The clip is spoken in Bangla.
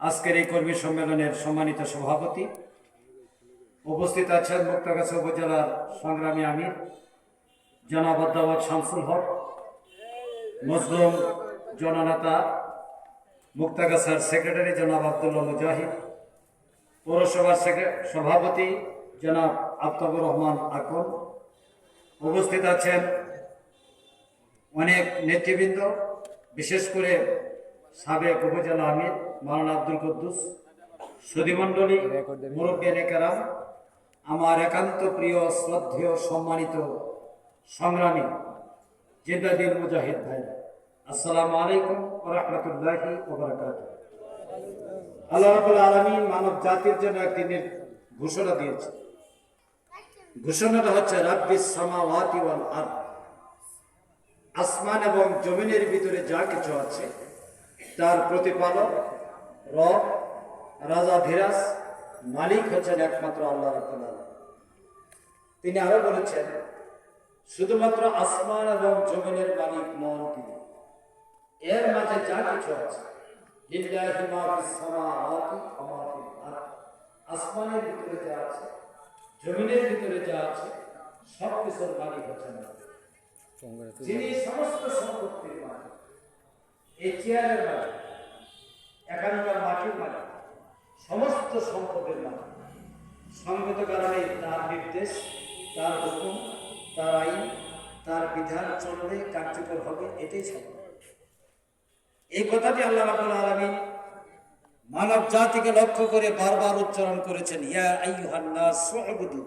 আজকের এই কর্মী সম্মেলনের সম্মানিত সভাপতি উপস্থিত আছেন মুক্তাগাছা উপজেলার সংগ্রামী আমির, জনাব আদাওয়াত শামসুল হক, মজলুম জননেতা মুক্তাগাছার সেক্রেটারি জনাব আবদুল্লাহ মুজাহিদ, পৌরসভার সভাপতি জনাব আফতাবুর রহমান আকন উপস্থিত আছেন অনেক নেতৃবৃন্দ, বিশেষ করে সাবেক উপজেলা আমির মাওলানা আব্দুল কুদ্দুস সুধীমণ্ডলী মুরব্বী নেকারাম, আমার একান্ত প্রিয়, শ্রদ্ধেয়, সম্মানিত সংগ্রামী জিন্দাদিন মুজাহিদ ভাই, আসসালামু আলাইকুম রহমতুল্লাহি আল্লাহ রাবুল আলমিন মানব জাতির জন্য একটি ঘোষণা দিয়েছে ঘোষণাটা হচ্ছে রাব্বিস সামাওয়াতি ওয়াল আরদ। আসমান এবং জমিনের ভিতরে যা কিছু আছে তার প্রতিপালক, রব, রাজা ধীরাজ, মালিক হচ্ছেন একমাত্র আল্লাহ রাব্বুল তিনি আরও বলেছেন, শুধুমাত্র আসমান এবং জমিনের মালিক নন তিনি। এর মাঝে যা কিছু আছে আসমানের ভিতরে যা আছে, জমিনের ভিতরে যা আছে সব কিছুর মালিক হচ্ছেন যিনি সমস্ত সম্পত্তির মালিক। এই চেয়ারের মালিক এখানকার মাটির মালিক সমস্ত সম্পদের মালিক সঙ্গত কারণে তার নির্দেশ, তার হুকুম, তার আইন, তার বিধান চলবে, কার্যকর হবে, এটাই সম্ভব এই কথাটি আল্লাহ রাবুল আলমিন মানব জাতিকে লক্ষ্য করে বারবার উচ্চারণ করেছেন, ইয়া আইয়ুহান নাস সু'বুদু